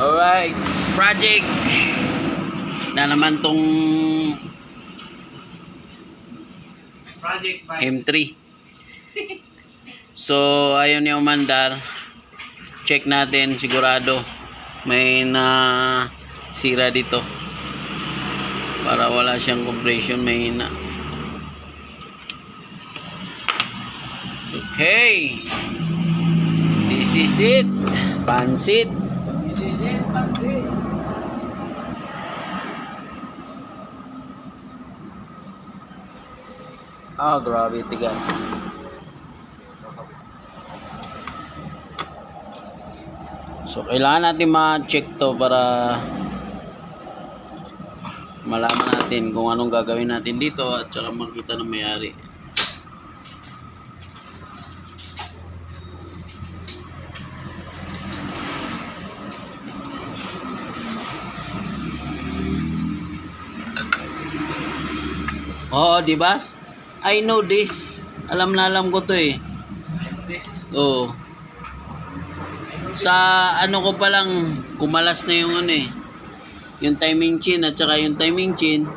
Alright, project na naman tong Project by M3. So, ayun ni umandar. Check natin sigurado may na sira dito. Para wala siyang compression may na. Okay. This is it. Pansit. Ah, grabe tigas. So, kailangan natin ma-check to para malaman natin kung anong gagawin natin dito at saka makita ng may-ari. Di ba? I know this. Alam na alam ko to eh. Oo. Sa ano ko pa lang, kumalas na yung ano eh. Yung timing chin at saka yung timing chin,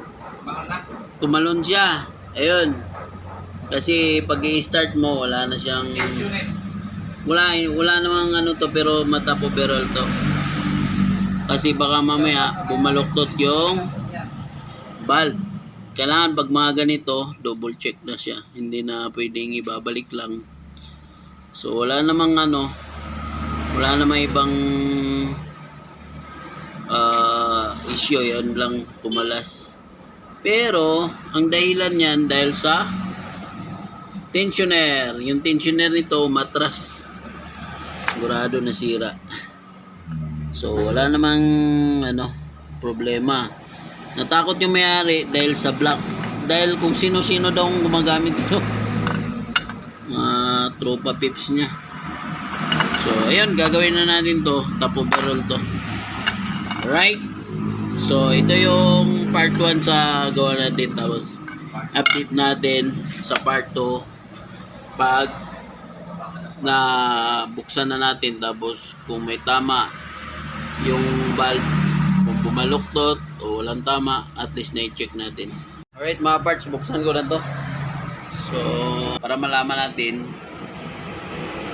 tumalon siya. Ayun. Kasi pag i-start mo, wala na siyang... Wala, wala namang ano to, pero matapo overall to. Kasi baka mamaya, bumaluktot yung valve. Kailangan pag mga ganito, double check na siya. Hindi na pwedeng ibabalik lang. So wala namang ano, wala namang ibang ah, issue yon lang pumalas. Pero ang dahilan niyan dahil sa tensioner. Yung tensioner nito matras. Sigurado nasira. So wala namang ano problema. Natakot yung may-ari dahil sa black. Dahil kung sino-sino daw ang gumagamit ito. Mga tropa pips niya. So, ayun, gagawin na natin to. Top overall to. Alright? So, ito yung part 1 sa gawa natin. Tapos, update natin sa part 2 pag na buksan na natin tapos kung may tama yung valve kung bumaluktot o walang tama at least na-check natin. Alright mga parts buksan ko na to. So para malaman natin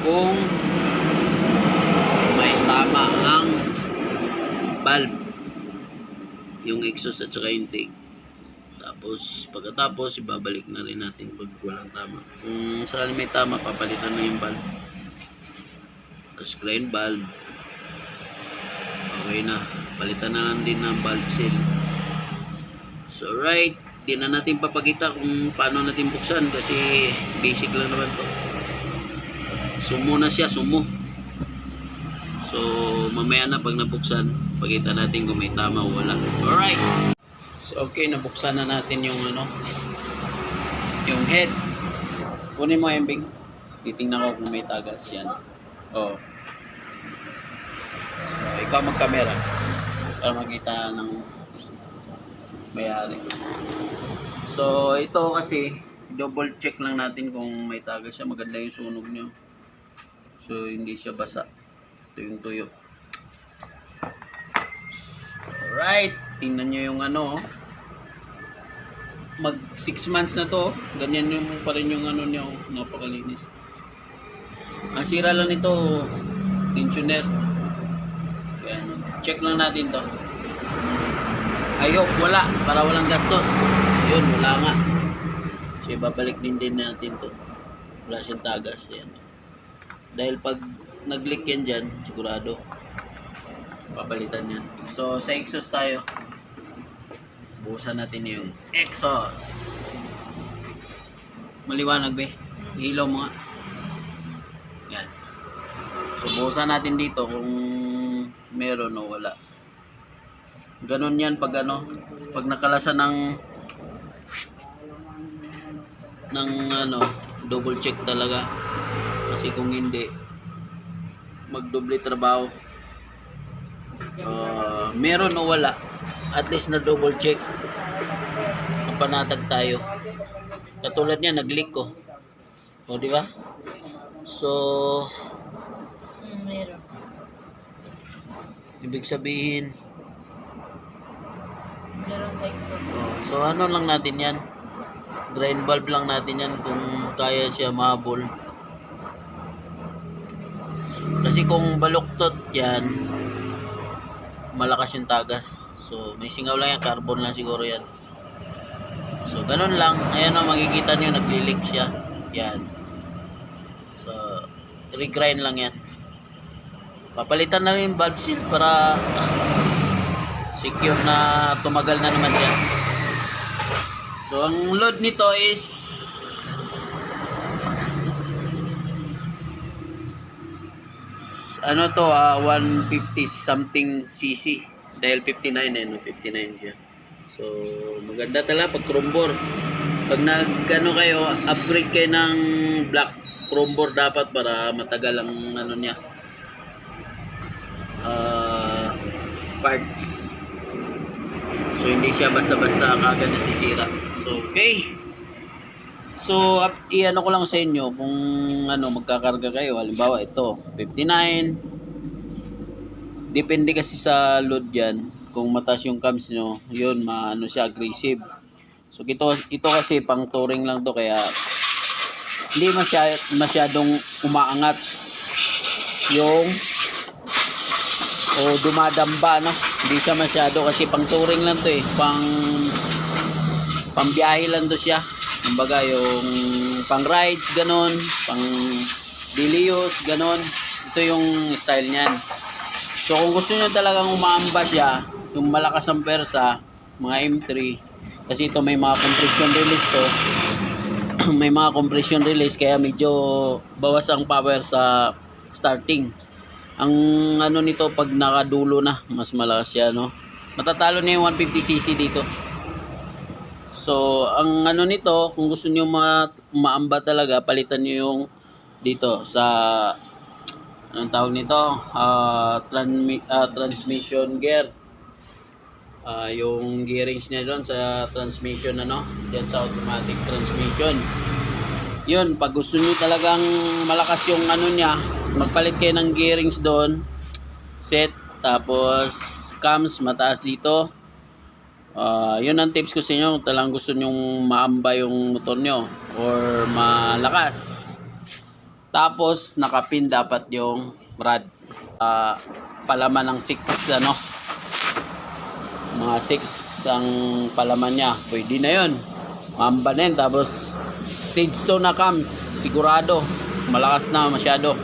kung may tama ang valve yung exhaust at saka intake tapos pagkatapos ibabalik na rin natin pag walang tama. Kung saan may tama papalitan na yung valve tapos grind valve okay na palitan na lang din ng valve seal. So right di na natin papakita kung paano natin buksan kasi basic lang naman to. Sumo na siya sumo. So mamaya na pag nabuksan pakita natin kung may tama o wala. Alright. So okay nabuksan na natin yung ano yung head. Kunin mo embing titingnan ko kung may tagas yan. Oh. Ikaw mag-camera para makita ng may-ari. So, ito kasi double check lang natin kung may tagas siya. Maganda yung sunog nyo. So, hindi siya basa. Ito yung tuyo. Alright. Tingnan nyo yung ano. oh. Mag 6 months na to. Ganyan yung pa rin yung ano nyo. Napakalinis. Ang sira lang nito, tensioner. Check lang natin to. I hope wala para walang gastos. Yun, wala nga. So ibabalik din din natin to. Wala siyang tagas. Ayan. Dahil pag nag-leak yan dyan, sigurado papalitan yan. So sa exhaust tayo. Buhusan natin yung exhaust. Maliwanag be. Ilaw mo nga. Yan. So buhusan natin dito kung meron o wala. Ganon yan pag ano, pag nakalasa ng ng ano, double check talaga. Kasi kung hindi, magdoble trabaho. Ah, meron o wala, at least na double check. Panatag tayo. Katulad niya, nag-leak ko. O, di ba? So, Meron. Ibig sabihin, Meron sa exhaust. oh, so ano lang natin yan? Drain valve lang natin yan kung kaya siya mahabol. Kasi kung baluktot yan, malakas yung tagas. So may singaw lang yan, carbon lang siguro yan. So ganun lang. Ayan o, makikita nyo, naglilik siya. Yan. So, regrind lang yan. Papalitan na yung valve seal para secure na tumagal na naman siya. So, ang load nito is ano to, ah 150 something cc. Dahil 59 eh, no? 59 siya. So, maganda talaga pag chrome Pag nag, ano kayo, upgrade kayo ng black chrome bore dapat para matagal ang ano niya. Ah, parts. So, hindi siya basta-basta kagad nasisira. So, okay. So, up, i-ano ko lang sa inyo kung ano, magkakarga kayo. Halimbawa, ito, 59. Depende kasi sa load dyan. Kung mataas yung cams nyo, yun, maano siya, aggressive. So, ito, ito kasi pang touring lang to kaya hindi masyad, masyadong umaangat yung o dumadamba no? Hindi siya masyado kasi pang touring lang to eh. Pang pambiyahe lang to siya. Kumbaga yung pang rides ganon. Pang dilios ganon. Ito yung style niyan. So kung gusto niyo talagang umaamba siya yung malakas ang persa mga M3 kasi ito may mga compression release to. May mga compression release kaya medyo bawas ang power sa starting ang ano nito pag nakadulo na mas malakas siya no? Matatalo na yung 150cc dito. So ang ano nito kung gusto niyo ma maamba talaga palitan niyo yung dito sa anong tawag nito? Ah, transmi- ah, transmission gear. Ah, yung gearings niya doon sa transmission ano? Diyan sa automatic transmission. Yun pag gusto niyo talagang malakas yung ano niya magpalit kayo ng gearings doon. Set tapos cams mataas dito. Ah, yun ang tips ko sa inyo kung talagang gusto nyong maamba yung motor nyo or malakas. Tapos nakapin dapat yung rad Ah, palaman ng 6 ano? Mga 6 ang palaman niya. Pwede na yun. Maamba na yun. Tapos stage 2 na cams. Sigurado. Malakas na masyado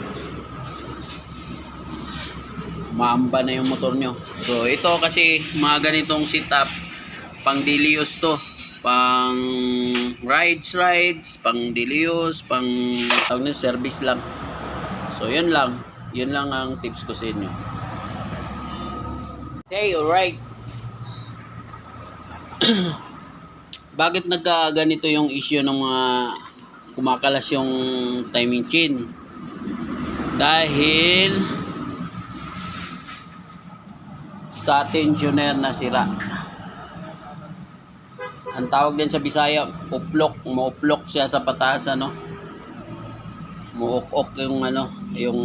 maamba na yung motor nyo. So ito kasi mga ganitong setup. Pang dilios to. Pang rides rides. Pang dilios pang tawag service lang. So yun lang. Yun lang ang tips ko sa inyo. Okay alright. Bakit nagka ganito yung issue ng mga kumakalas yung timing chain? Dahil sa tensioner na sira ang tawag din sa Bisaya uplok mauplok siya sa pataas ano? Muok-ok yung ano yung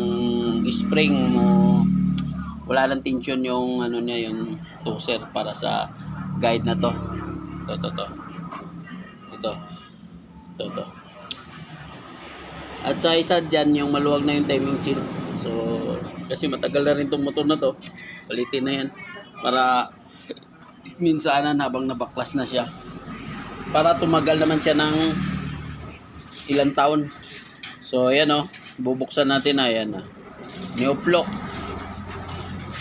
spring mo wala lang tension yung ano niya yung toser para sa guide na to. To to to ito. Ito to at sa isa dyan yung maluwag na yung timing chain so kasi matagal na rin tong motor na to. Palitin na yan para minsanan habang nabaklas na siya para tumagal naman siya ng ilang taon so ayan o bubuksan natin na ayan na may uplok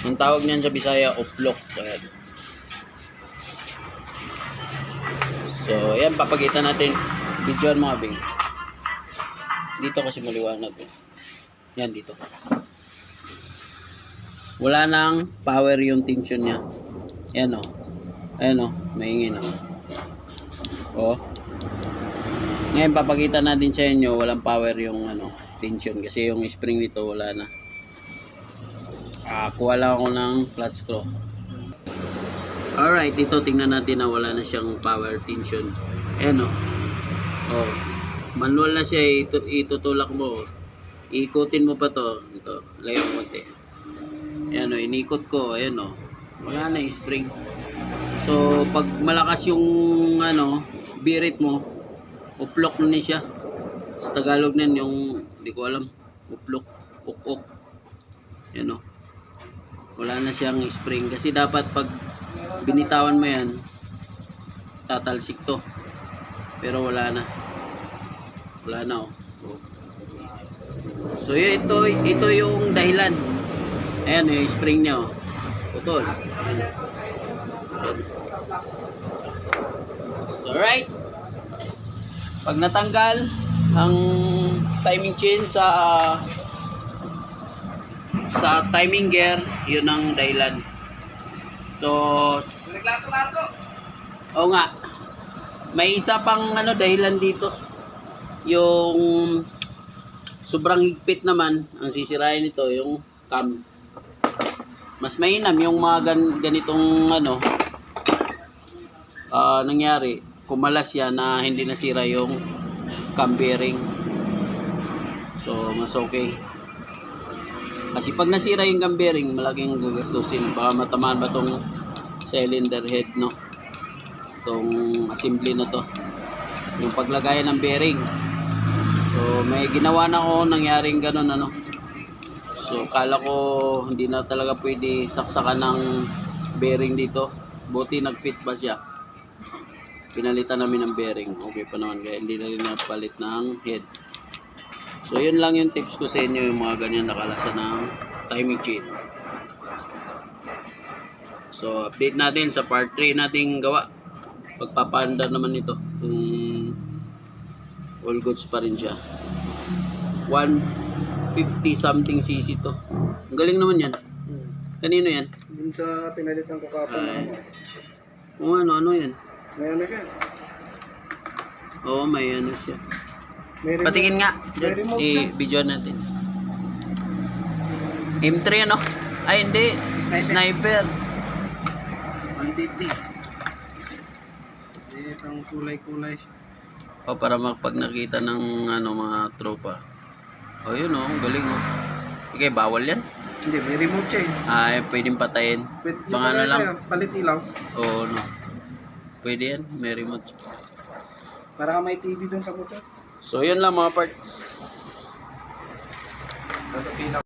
ang tawag niyan sa Bisaya uplok ayan So, ayan, papagita natin. Videoan mga bing. Dito kasi maliwanag. eh. Yan, dito. Wala nang power yung tension niya. Ayan o. Ayan o. Maingin o. O. Ngayon, papakita natin sa inyo, walang power yung ano, tension. Kasi yung spring nito, wala na. Ah, kuha lang ako ng flat screw. Alright, ito tingnan natin na wala na siyang power tension. Ayan o. Oh. Manual na siya, ito, itutulak mo. Ikutin mo pa to. Ito, layo konti. Ayan o, inikot ko. Ayan o. Wala na yung spring. So, pag malakas yung ano, birit mo, uplok na ni siya. Sa Tagalog na yun, yung, hindi ko alam, uplok, ukok. Ayan o. Wala na siyang spring. Kasi dapat pag binitawan mo yan, tatalsik to. Pero wala na. Wala na oh. So ito, ito yung dahilan. Ayan yung spring niya oh. Putol. Ayan. So right. Pag natanggal ang timing chain sa sa timing gear, yun ang dahilan. So. Oo nga. May isa pang ano dahilan dito. Yung sobrang higpit naman ang sisirain nito yung cams. Mas mainam yung mga gan ganitong ano ah, nangyari. Kumalas yan na hindi nasira yung cam bearing. So, mas okay. Kasi pag nasira yung cam bearing, malaking gagastusin. Baka matamaan ba tong cylinder head, no? Itong assembly na to. Yung paglagay ng bearing. So, may ginawa na ako nangyaring ganun, ano? So, kala ko hindi na talaga pwede saksakan ng bearing dito. Buti nag-fit ba siya. Pinalitan namin ng bearing. Okay pa naman kaya hindi na rin napalit ng head. So, yun lang yung tips ko sa inyo yung mga ganyan nakalasa ng timing chain. So, update natin sa part 3 nating gawa. Pagpapaandar naman ito. Kung all goods pa rin siya. 150 something cc to. Ang galing naman yan. Kanino yan? Dun sa pinalitan ko kapon Ay. ano. Ano, ano yan? May ano siya. Oo, may ano siya. May remote. Patingin nga. May remote siya. I-video natin. M3 ano? Ay, hindi. Sniper. 150. Eh, itong kulay-kulay. O para pag nakita ng ano mga tropa. O yun o, ang galing o. Okay, bawal yan. Hindi, may remote siya eh. Ay, pwedeng patayin. Pwede, Mga ano lang. siya, palit ilaw. Oo, no. Pwede yan, may remote. Para may TV dun sa motor. So, yun lang mga parts. Nasa pila